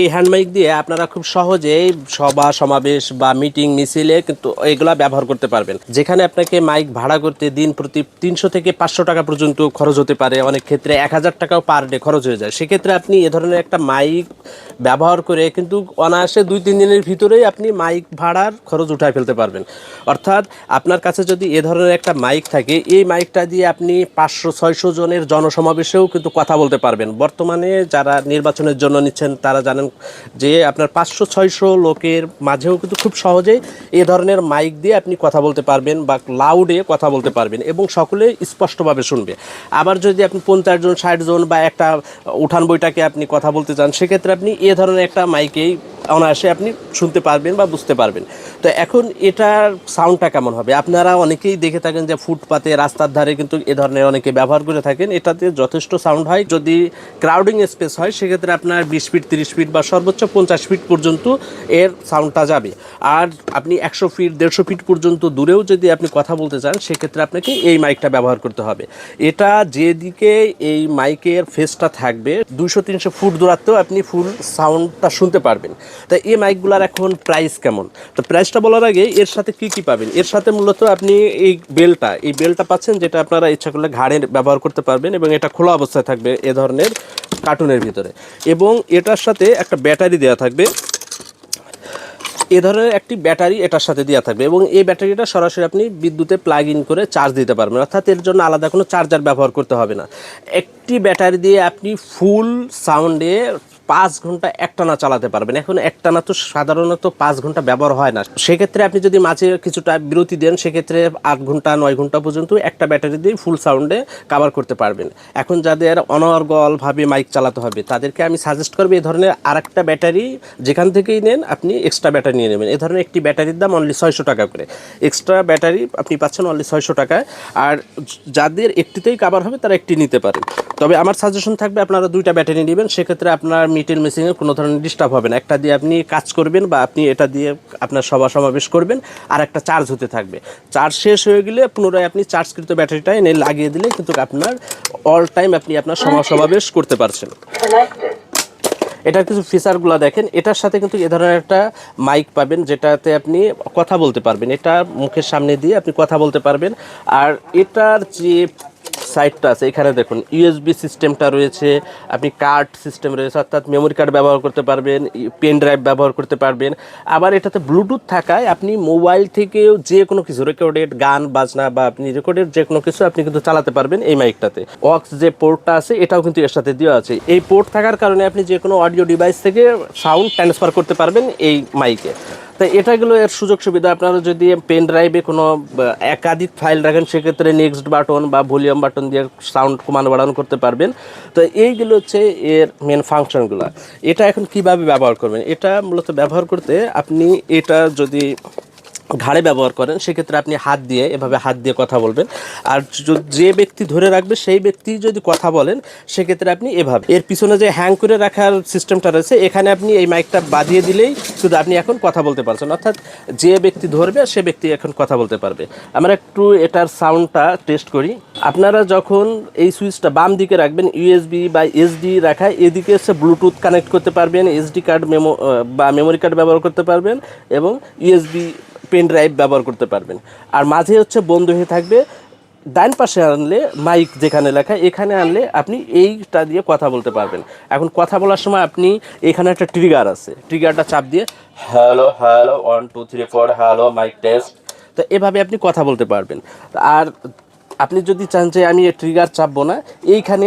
এই hand mic দিয়ে আপনারা খুব সহজেই সভা, সমাবেশ বা মিটিং মিছিলে কিন্তু এগুলা ব্যবহার করতে পারবেন। যেখানে আপনাকে মাইক ভাড়া করতে দিন প্রতি তিনশো থেকে পাঁচশো টাকা পর্যন্ত খরচ হতে পারে। অনেক ক্ষেত্রে এক হাজার টাকাও পার ডে খরচ হয়ে যায়। সেক্ষেত্রে আপনি এ ধরনের একটা মাইক ব্যবহার করে কিন্তু অনায়াসে দুই, তিন দিনের ভিতরেই আপনি মাইক ভাড়ার খরচ উঠায় ফেলতে পারবেন। অর্থাৎ আপনার কাছে যদি এ ধরনের একটা মাইক থাকে, এই মাইকটা দিয়ে আপনি পাঁচশো, ছয়শো জনের জনসমাবেশেও কিন্তু কথা বলতে পারবেন। বর্তমানে যারা নির্বাচনের জন্য নিচ্ছেন, তারা জানেন যে আপনার পাঁচশো, ছয়শো লোকের মাঝেও কিন্তু খুব সহজেই এ ধরনের মাইক দিয়ে আপনি কথা বলতে পারবেন বা লাউডে কথা বলতে পারবেন এবং সকলে স্পষ্টভাবে শুনবে। আবার যদি আপনি পঞ্চাশ জন, ষাট জন বা একটা উঠান বইটাকে আপনি কথা বলতে চান, সেক্ষেত্রে আপনি এ ধরনের একটা মাইকেই অনায়াসে আপনি শুনতে পারবেন বা বুঝতে পারবেন। তো এখন এটার সাউন্ডটা কেমন হবে? আপনারা অনেকেই দেখে থাকেন যে ফুটপাতে, রাস্তার ধারে কিন্তু এ ধরনের অনেকে ব্যবহার করে থাকেন। এটাতে যথেষ্ট সাউন্ড হয়। যদি ক্রাউডিং স্পেস হয়, সেক্ষেত্রে আপনার বিশ ফিট তিরিশ ফিট বা সর্বোচ্চ পঞ্চাশ ফিট পর্যন্ত এর সাউন্ডটা যাবে। আর আপনি একশো ফিট দেড়শো ফিট পর্যন্ত দূরেও যদি আপনি কথা বলতে চান, সেক্ষেত্রে আপনাকে এই মাইকটা ব্যবহার করতে হবে। এটা যেদিকে এই মাইকের ফেসটা থাকবে দুশো তিনশো ফুট দূরাত্মেও আপনি ফুল সাউন্ডটা শুনতে পারবেন। তা এই মাইকগুলোর এখন প্রাইস কেমন? তো প্রাইসটা বলার আগে এর সাথে কি কি পাবেন? এর সাথে মূলত আপনি এই বেলটা এই বেলটা পাচ্ছেন যেটা আপনারা ইচ্ছা করলে ঘাড়ে ব্যবহার করতে পারবেন এবং এটা খোলা অবস্থায় থাকবে এ ধরনের কার্টুনের ভিতরে। এবং এটার সাথে একটা ব্যাটারি দেওয়া থাকবে। এ ধরনের একটি ব্যাটারি এটার সাথে দেওয়া থাকবে এবং এই ব্যাটারিটা সরাসরি আপনি বিদ্যুতে প্লাগ ইন করে চার্জ দিতে পারবেন। অর্থাৎ এর জন্য আলাদা কোনো চার্জার ব্যবহার করতে হবে না। একটি ব্যাটারি দিয়ে আপনি ফুল সাউন্ডে পাঁচ ঘণ্টা একটানা চালাতে পারবেন। এখন একটানা তো সাধারণত পাঁচ ঘণ্টা ব্যবহার হয় না। সেক্ষেত্রে আপনি যদি মাঝে কিছুটা বিরতি দেন, সেক্ষেত্রে আট ঘণ্টা, নয় ঘণ্টা পর্যন্ত একটা ব্যাটারি দিয়ে ফুল সাউন্ডে কাভার করতে পারবেন। এখন যাদের অনর্গলভাবে মাইক চালাতে হবে, তাদেরকে আমি সাজেস্ট করব এই ধরনের আরেকটা ব্যাটারি যেখান থেকেই নেন, আপনি এক্সট্রা ব্যাটারি নিয়ে নেবেন। এই ধরনের একটি ব্যাটারির দাম অনলি ছয়শো টাকা করে। এক্সট্রা ব্যাটারি আপনি পাচ্ছেন অনলি ছয়শো টাকায়। আর যাদের একটিতেই কাভার হবে, তারা একটি নিতে পারেন তবে আমার সাজেশন থাকবে আপনারা দুইটা ব্যাটারি নেবেন, সেক্ষেত্রে আপনার মিটেল মেশিনে কোনো ধরনের ডিস্টার্ব হবে না। একটা দিয়ে আপনি কাজ করবেন বা আপনি এটা দিয়ে আপনার সভা সমাবেশ করবেন, আর একটা চার্জ হতে থাকবে। চার্জ শেষ হয়ে গেলে পুনরায় আপনি চার্জকৃত ব্যাটারিটা এনে লাগিয়ে দিলে কিন্তু আপনার অল টাইম আপনি আপনার সভা সমাবেশ করতে পারছেন। এটার কিছু ফিচারগুলো দেখেন। এটার সাথে কিন্তু এ ধরনের একটা মাইক পাবেন, যেটাতে আপনি কথা বলতে পারবেন। এটা মুখের সামনে দিয়ে আপনি কথা বলতে পারবেন। আর এটার যে সাইডটা আছে, এখানে দেখুন ইউএসবি সিস্টেমটা রয়েছে, আপনি কার্ড সিস্টেম রয়েছে, অর্থাৎ মেমোরি কার্ড ব্যবহার করতে পারবেন পেন ড্রাইভ ব্যবহার করতে পারবেন। আবার এটাতে ব্লুটুথ থাকায় আপনি মোবাইল থেকেও যে কোনো কিছু রেকর্ডেড গান, বাজনা বা আপনি রেকর্ডেড যে কোনো কিছু আপনি কিন্তু চালাতে পারবেন এই মাইকটাতে অক্স যে পোর্টটা আছে, এটাও কিন্তু এর সাথে দেওয়া আছে। এই পোর্ট থাকার কারণে আপনি যে কোনো অডিও ডিভাইস থেকে সাউন্ড ট্রান্সফার করতে পারবেন এই মাইকে তো এটাগুলো এর সুযোগ সুবিধা। আপনারা যদি পেন ড্রাইভে কোনো একাধিক ফাইল রাখেন, সেক্ষেত্রে নেক্সট বাটন বা ভলিউম বাটন দিয়ে সাউন্ড কমানো বাড়ানো করতে পারবেন। তো এইগুলো হচ্ছে এর মেন ফাংশনগুলো এটা এখন কীভাবে ব্যবহার করবেন? এটা মূলত ব্যবহার করতে আপনি এটা যদি ঘাড়ে ব্যবহার করেন, সেক্ষেত্রে আপনি হাত দিয়ে, এভাবে হাত দিয়ে কথা বলবেন। আর যে ব্যক্তি ধরে রাখবে, সেই ব্যক্তি যদি কথা বলেন, সেক্ষেত্রে আপনি এভাবে। এর পিছনে যে হ্যাং করে রাখার সিস্টেমটা রয়েছে, এখানে আপনি এই মাইকটা বাঁধিয়ে দিলেই শুধু আপনি এখন কথা বলতে পারছেন। অর্থাৎ যে ব্যক্তি ধরবে, সে ব্যক্তি এখন কথা বলতে পারবে। আমরা একটু এটার সাউন্ডটা টেস্ট করি। আপনারা যখন এই সুইচটা বাম দিকে রাখবেন ইউএসবি বা এসডি রাখা, এদিকে হচ্ছে ব্লুটুথ কানেক্ট করতে পারবেন এসডি কার্ড মেমো বা মেমোরি কার্ড ব্যবহার করতে পারবেন এবং ইউএসবি পেন ড্রাইভ ব্যবহার করতে পারবেন। আর মাঝে হচ্ছে বন্ধ হয়ে থাকবে, ডান পাশে আনলে মাইক যেখানে লেখা, এখানে আনলে আপনি এইটা দিয়ে কথা বলতে পারবেন। এখন কথা বলার সময় আপনি এখানে একটা ট্রিগার আছে ট্রিগারটা চাপ দিয়ে hello hello one two three four hello mic test তো এভাবে আপনি কথা বলতে পারবেন। আর আপনি যদি চান যে আমি ট্রিগার চাপবো না, এইখানে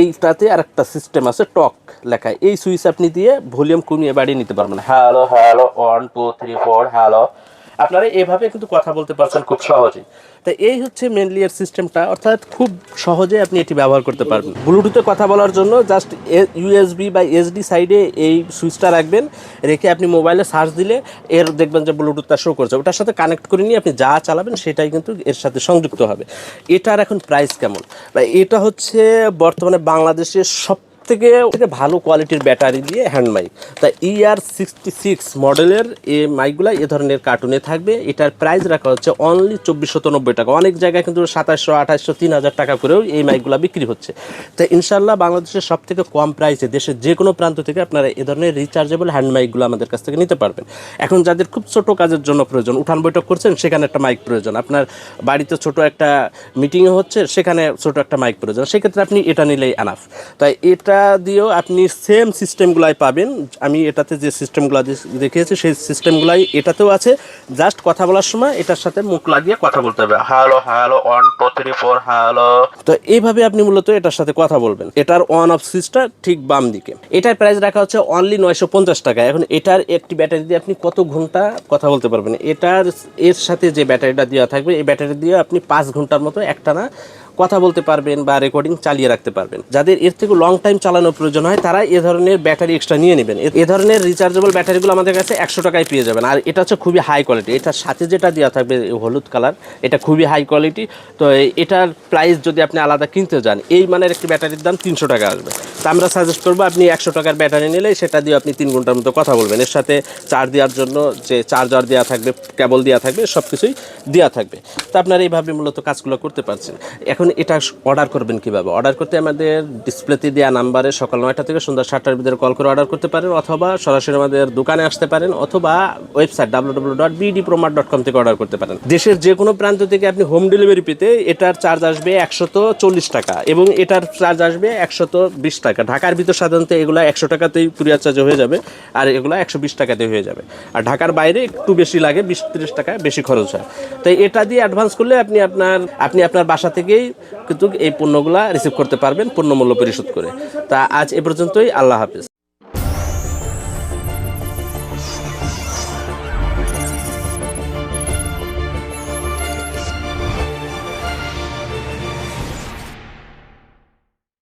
এইটাতে আর একটা সিস্টেম আছে, টক লেখায় এই সুইচ আপনি দিয়ে ভলিউম কমিয়ে বাড়িয়ে নিতে পারবেন। Hello hello one two three four hello আপনারা এভাবে কিন্তু কথা বলতে পারছেন খুব সহজেই। তো এই হচ্ছে মেনলি এর সিস্টেমটা অর্থাৎ খুব সহজে আপনি এটি ব্যবহার করতে পারবেন। ব্লুটুথে কথা বলার জন্য জাস্ট ইউএসবি বা এসডি সাইডে এই সুইচটা রাখবেন, রেখে আপনি মোবাইলে সার্চ দিলে এর দেখবেন যে ব্লুটুথটা শো করছে। ওটার সাথে কানেক্ট করে নিয়ে আপনি যা চালাবেন সেটাই কিন্তু এর সাথে সংযুক্ত হবে। এটার এখন প্রাইস কেমন? এটা হচ্ছে বর্তমানে বাংলাদেশের সব থেকে ভালো কোয়ালিটির ব্যাটারি দিয়ে হ্যান্ড মাইক তা ইআর সিক্সটি সিক্স মডেলের এই মাইকগুলো এ ধরনের কার্টুনে থাকবে। এটার প্রাইস রাখা হচ্ছে অনলি চব্বিশশো নব্বই টাকা। অনেক জায়গায় কিন্তু সাতাশশো, আঠাশশো, তিন হাজার টাকা করেও এই মাইকগুলো বিক্রি হচ্ছে। তো ইনশাল্লাহ বাংলাদেশের সব থেকে কম প্রাইসে দেশের যে কোনো প্রান্ত থেকে আপনারা এ ধরনের রিচার্জেবল হ্যান্ড মাইকগুলো আমাদের কাছ থেকে নিতে পারবেন। এখন যাদের খুব ছোট কাজের জন্য প্রয়োজন, উঠান বৈঠক করছেন, সেখানে একটা মাইক প্রয়োজন। আপনার বাড়িতে ছোট একটা মিটিংও হচ্ছে, সেখানে ছোট একটা মাইক প্রয়োজন। সেক্ষেত্রে আপনি এটা নিলেই আনাফ তাই এটা দিয়েও আপনি সেম সিস্টেমগুলাই পাবেন। আমি এটাতে যে সিস্টেমগুলো দেখিয়েছি, সেই সিস্টেমগুলাই এটাতেও আছে। জাস্ট কথা বলার সময় এটার সাথে মুখ লাগিয়ে কথা বলতে হবে। Hello hello one two three four hello তো এইভাবে আপনি মূলত এটার সাথে কথা বলবেন। এটার অন অফ সুইচটা ঠিক বাম দিকে। এটার প্রাইস রাখা হচ্ছে অনলি নয়শো পঞ্চাশ টাকা। এখন এটার একটি ব্যাটারি দিয়ে আপনি কত ঘণ্টা কথা বলতে পারবেন? এটার, এর সাথে যে ব্যাটারিটা দেওয়া থাকবে, এই ব্যাটারি দিয়ে আপনি পাঁচ ঘণ্টার মতো একটানা কথা বলতে পারবেন বা রেকর্ডিং চালিয়ে রাখতে পারবেন। যাদের এর থেকে লং টাইম চালানোর প্রয়োজন হয় তারা এ ধরনের ব্যাটারি এক্সট্রা নিয়ে নেবেন। এ- ধরনের রিচার্জেবল ব্যাটারিগুলো আমাদের কাছে একশো টাকায় পেয়ে যাবেন। আর এটা হচ্ছে খুবই হাই কোয়ালিটি এটার সাথে যেটা দেওয়া থাকবে হলুদ কালার এটা খুবই হাই কোয়ালিটি তো এটার প্রাইস যদি আপনি আলাদা কিনতে যান, এই মানের একটি ব্যাটারির দাম তিনশো টাকা আসবে। তো আমরা সাজেস্ট করব, আপনি একশো টাকার ব্যাটারি নিলে সেটা দিয়ে আপনি তিন ঘণ্টার মতো কথা বলবেন। এর সাথে চার্জ দেওয়ার জন্য যে চার্জার দেওয়া থাকবে কেবল দেওয়া থাকবে সব কিছুই দেওয়া থাকবে। তো আপনারা এইভাবে মূলত কাজগুলো করতে পারছেন। এখন এটা অর্ডার করবেন কীভাবে? অর্ডার করতে আমাদের ডিসপ্লেতে দেওয়া নাম্বারে সকাল নয়টা থেকে সন্ধ্যা সাতটার ভিতরে কল করে অর্ডার করতে পারেন, অথবা সরাসরি আমাদের দোকানে আসতে পারেন, অথবা website W W dot BD promar dot com থেকে অর্ডার করতে পারেন। দেশের যে কোনো প্রান্ত থেকে আপনি হোম ডেলিভারি পেতে এটার চার্জ আসবে একশত চল্লিশ টাকা এবং এটার চার্জ আসবে একশত বিশ টাকা। ঢাকার ভিতর সাধারণত এগুলো একশো টাকাতেই কুরিয়ার চার্জ হয়ে যাবে আর এগুলো একশো বিশ টাকাতে হয়ে যাবে। আর ঢাকার বাইরে একটু বেশি লাগে, বিশ তিরিশ টাকা বেশি খরচ হয়। তাই এটা দিয়ে অ্যাডভান্স করলে আপনি আপনার আপনি আপনার বাসা থেকেই কিন্তু এই পণ্যগুলা রিসিভ করতে পারবেন পণ্য মূল্য পরিশোধ করে। তা আজ এ পর্যন্তই, আল্লাহ হাফিজ।